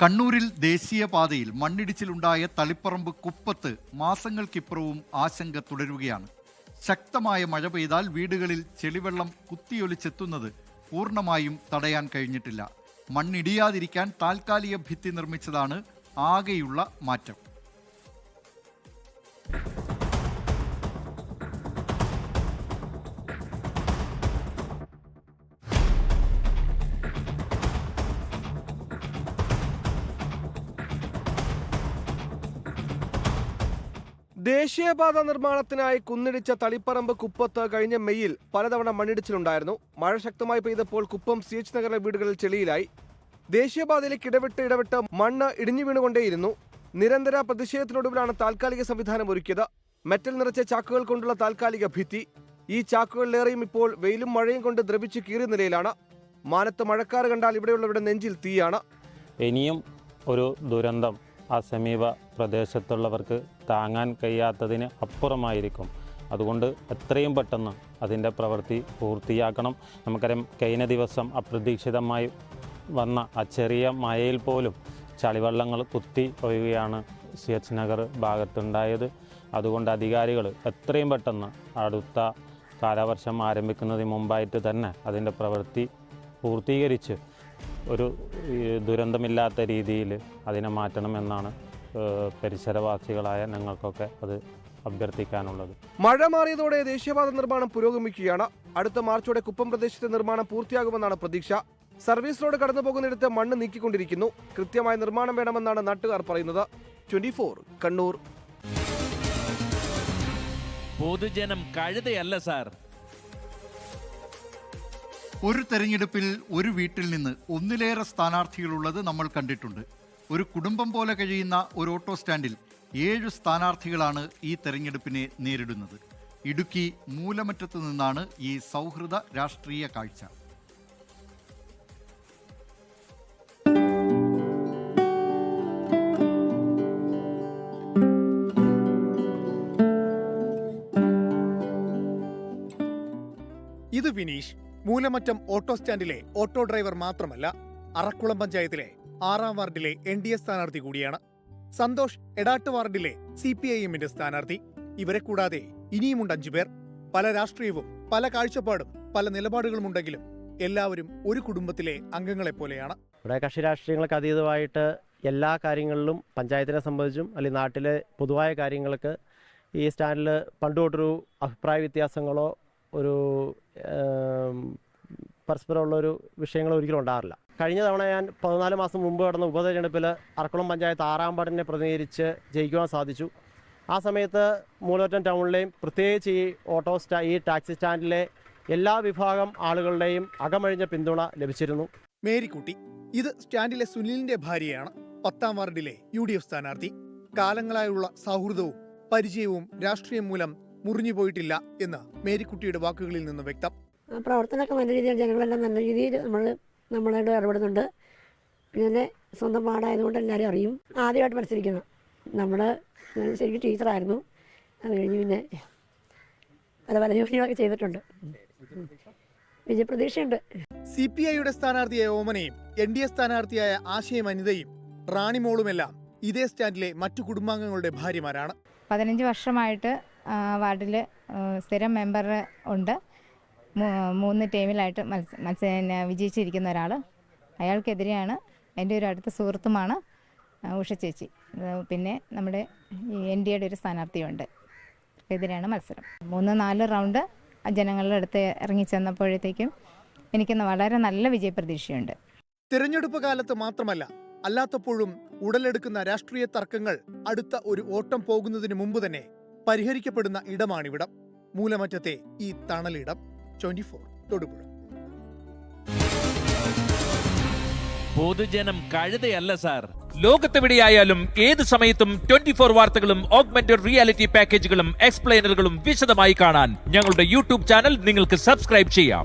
കണ്ണൂരിൽ ദേശീയപാതയിൽ മണ്ണിടിച്ചിലുണ്ടായ തളിപ്പറമ്പ് കുപ്പത്ത് മാസങ്ങൾക്കിപ്പുറവും ആശങ്ക തുടരുകയാണ്. ശക്തമായ മഴ പെയ്താൽ വീടുകളിൽ ചെളിവെള്ളം കുത്തിയൊലിച്ചെത്തുന്നത് പൂർണമായും തടയാൻ കഴിഞ്ഞിട്ടില്ല. മണ്ണിടിയാതിരിക്കാൻ താൽക്കാലിക ഭിത്തി നിർമ്മിച്ചതാണ് ആകെയുള്ള മാറ്റം. ദേശീയപാത നിർമ്മാണത്തിനായി കുന്നിടിച്ച തളിപ്പറമ്പ് കുപ്പത്ത് കഴിഞ്ഞ മെയ്യിൽ പലതവണ മണ്ണിടിച്ചിലുണ്ടായിരുന്നു. മഴ ശക്തമായി പെയ്തപ്പോൾ കുപ്പം സി എച്ച് നഗറിലെ വീടുകളിൽ ചെളിയിലായി. ദേശീയപാതയിലേക്ക് ഇടവിട്ട് ഇടവിട്ട് മണ്ണ് ഇടിഞ്ഞു വീണുകൊണ്ടേയിരുന്നു. നിരന്തര പ്രതിഷേധത്തിനൊടുവിലാണ് താൽക്കാലിക സംവിധാനം ഒരുക്കിയത്. മെറ്റൽ നിറച്ച ചാക്കുകൾ കൊണ്ടുള്ള താൽക്കാലിക ഭിത്തി. ഈ ചാക്കുകളിലേറെയും ഇപ്പോൾ വെയിലും മഴയും കൊണ്ട് ദ്രവിച്ച് കീറിയ നിലയിലാണ്. മാനത്ത് മഴക്കാറ് കണ്ടാൽ ഇവിടെയുള്ളവരുടെ നെഞ്ചിൽ തീയാണ്. ഇനിയും ഒരു ദുരന്തം. ആ സമീപ പ്രദേശത്തുള്ളവർക്ക് താങ്ങാൻ കഴിയാത്തതിന് അപ്പുറമായിരിക്കും. അതുകൊണ്ട് എത്രയും പെട്ടെന്ന് അതിന്റെ പ്രവൃത്തി പൂർത്തിയാക്കണം. നമുക്കറിയാം കഴിഞ്ഞ ദിവസം അപ്രതീക്ഷിതമായി വന്ന ആ ചെറിയ മഴയിൽ പോലും ചളിവെള്ളങ്ങൾ കുത്തി ഒഴുകുകയാണ് സി എച്ച് നഗർ ഭാഗത്തുണ്ടായത്. അതുകൊണ്ട് അധികാരികൾ എത്രയും പെട്ടെന്ന് അടുത്ത കാലവർഷം ആരംഭിക്കുന്നതിന് മുമ്പായിട്ട് തന്നെ അതിന്റെ പ്രവൃത്തി പൂർത്തീകരിച്ച് ഒരു ദുരന്തമില്ലാത്ത രീതിയിൽ അതിനെ മാറ്റണമെന്നാണ് പരിസരവാസികളായ ഞങ്ങൾക്കൊക്കെ അത് അഭ്യർത്ഥിക്കാനുള്ളത്. മഴ മാറിയതോടെ ദേശീയപാത നിർമ്മാണം പുരോഗമിക്കുകയാണ്. അടുത്ത മാർച്ചോടെ കുപ്പം പ്രദേശത്തെ നിർമ്മാണം പൂർത്തിയാകുമെന്നാണ് പ്രതീക്ഷ. സർവീസ് റോഡ് കടന്നു പോകുന്നിടത്ത് മണ്ണ് നീക്കിക്കൊണ്ടിരിക്കുന്നു. കൃത്യമായ നിർമ്മാണം വേണമെന്നാണ് നാട്ടുകാർ പറയുന്നത്. ട്വന്റി കണ്ണൂർ. പൊതുജനം കഴുതയല്ല സാർ. ഒരു തെരഞ്ഞെടുപ്പിൽ ഒരു വീട്ടിൽ നിന്ന് ഒന്നിലേറെ സ്ഥാനാർത്ഥികളുള്ളത് നമ്മൾ കണ്ടിട്ടുണ്ട്. ഒരു കുടുംബം പോലെ കഴിയുന്ന ഒരു ഓട്ടോ സ്റ്റാൻഡിൽ ഏഴ് സ്ഥാനാർത്ഥികളാണ് ഈ തെരഞ്ഞെടുപ്പിനെ നേരിടുന്നത്. ഇടുക്കി മൂലമറ്റത്ത് നിന്നാണ് ഈ സൗഹൃദ രാഷ്ട്രീയ കാഴ്ച. ഇത് വിനീഷ് മൂലമറ്റം ഓട്ടോ സ്റ്റാൻഡിലെ ഓട്ടോ ഡ്രൈവർ മാത്രമല്ല അറക്കുളം പഞ്ചായത്തിലെ ആറാം വാർഡിലെ എൻ ഡി എ സ്ഥാനാർത്ഥി കൂടിയാണ്. സന്തോഷ് എടാട്ട് വാർഡിലെ സി പി ഐ എമ്മിന്റെ സ്ഥാനാർത്ഥി. ഇവരെ കൂടാതെ ഇനിയുമുണ്ട് അഞ്ചുപേർ പല രാഷ്ട്രീയവും പല കാഴ്ചപ്പാടും പല നിലപാടുകളും ഉണ്ടെങ്കിലും എല്ലാവരും ഒരു കുടുംബത്തിലെ അംഗങ്ങളെ പോലെയാണ്. ഇവിടെ കക്ഷി രാഷ്ട്രീയങ്ങൾക്ക് അതീതമായിട്ട് എല്ലാ കാര്യങ്ങളിലും പഞ്ചായത്തിനെ സംബന്ധിച്ചും അല്ലെങ്കിൽ നാട്ടിലെ പൊതുവായ കാര്യങ്ങൾക്ക് ഈ സ്റ്റാൻഡിൽ പണ്ട് തൊട്ടൊരു അഭിപ്രായ വ്യത്യാസങ്ങളോ ഒരു പരസ്പരമുള്ള പരസ്പരമുള്ളൊരു വിഷയങ്ങൾ ഒരിക്കലും ഉണ്ടാകാറില്ല. കഴിഞ്ഞ തവണ ഞാൻ പതിനാല് മാസം മുമ്പ് നടന്ന ഉപതെരഞ്ഞെടുപ്പിൽ അറക്കുളം പഞ്ചായത്ത് ആറാം വാർഡിനെ പ്രതിനിധീകരിച്ച് ജയിക്കുവാൻ സാധിച്ചു. ആ സമയത്ത് മൂലോറ്റം ടൗണിലെയും പ്രത്യേകിച്ച് ഈ ഓട്ടോ സ്റ്റാ ഈ ടാക്സി സ്റ്റാൻഡിലെ എല്ലാ വിഭാഗം ആളുകളുടെയും അകമഴിഞ്ഞ പിന്തുണ ലഭിച്ചിരുന്നു. മേരിക്കുട്ടി ഇത് സ്റ്റാൻഡിലെ സുനിലിന്റെ ഭാര്യയാണ്. പത്താം വാർഡിലെ യു ഡി എഫ് സ്ഥാനാർത്ഥി. കാലങ്ങളായുള്ള സൗഹൃദവും പരിചയവും രാഷ്ട്രീയം മൂലം മുറിഞ്ഞു പോയിട്ടില്ല എന്ന് മേരിക്കുട്ടിയുടെ വാക്കുകളിൽ നിന്ന് വ്യക്തം. ആ പ്രവർത്തനമൊക്കെ നല്ല രീതിയിൽ ജനങ്ങളെല്ലാം നല്ല രീതിയിൽ നമ്മൾ നമ്മളോട് ഇടപെടുന്നുണ്ട്. പിന്നെ സ്വന്തം പാടായതുകൊണ്ട് എല്ലാവരും അറിയും. ആദ്യമായിട്ട് മത്സരിക്കുന്നു നമ്മൾ ശരിക്കും ടീച്ചറായിരുന്നു. അത് കഴിഞ്ഞ് പിന്നെ പല പല ജോലികളൊക്കെ ചെയ്തിട്ടുണ്ട്. വിജയപ്രതീക്ഷയുണ്ട് സി പി ഐയുടെ സ്ഥാനാർത്ഥിയായ ഓമനയും എൻ ഡി എ സ്ഥാനാർത്ഥിയായ ആശയം അനിതയും റാണിമോളുമെല്ലാം ഇതേ സ്റ്റാൻഡിലെ മറ്റു കുടുംബാംഗങ്ങളുടെ ഭാര്യമാരാണ്. പതിനഞ്ച് വർഷമായിട്ട് വാർഡിൽ സ്ഥിരം മെമ്പർ ഉണ്ട്. മൂന്ന് ടീമിലായിട്ട് മത്സ മത്സ വിജയിച്ചിരിക്കുന്ന ഒരാൾ അയാൾക്കെതിരെയാണ് എന്റെ ഒരു അടുത്ത സുഹൃത്തുമാണ് ഉഷ ചേച്ചി. പിന്നെ നമ്മുടെ എൻ ഡി എയുടെ ഒരു സ്ഥാനാർത്ഥിയുണ്ട്. എതിരെയാണ് മത്സരം. മൂന്ന് നാല് റൗണ്ട് ജനങ്ങളുടെ അടുത്ത് ഇറങ്ങി ചെന്നപ്പോഴത്തേക്കും എനിക്ക് വളരെ നല്ല വിജയപ്രതീക്ഷയുണ്ട്. തിരഞ്ഞെടുപ്പ് കാലത്ത് മാത്രമല്ല അല്ലാത്തപ്പോഴും ഉടലെടുക്കുന്ന രാഷ്ട്രീയ തർക്കങ്ങൾ അടുത്ത ഒരു ഓട്ടം പോകുന്നതിന് മുമ്പ് തന്നെ പരിഹരിക്കപ്പെടുന്ന ഇടമാണിവിടം. മൂലമറ്റത്തെ ഈ തണലിടം ട്വന്റി ഫോർ തൊടുപുഴ. പൊതുജനം കഴുതയല്ല സാർ. ലോകത്തെവിടെയായാലും ഏത് സമയത്തും ട്വന്റി ഫോർ വാർത്തകളും ഓഗ്മെന്റഡ് റിയാലിറ്റി പാക്കേജുകളും എക്സ്പ്ലെയിനറുകളും വിശദമായി കാണാൻ ഞങ്ങളുടെ യൂട്യൂബ് ചാനൽ നിങ്ങൾക്ക് സബ്സ്ക്രൈബ് ചെയ്യാം.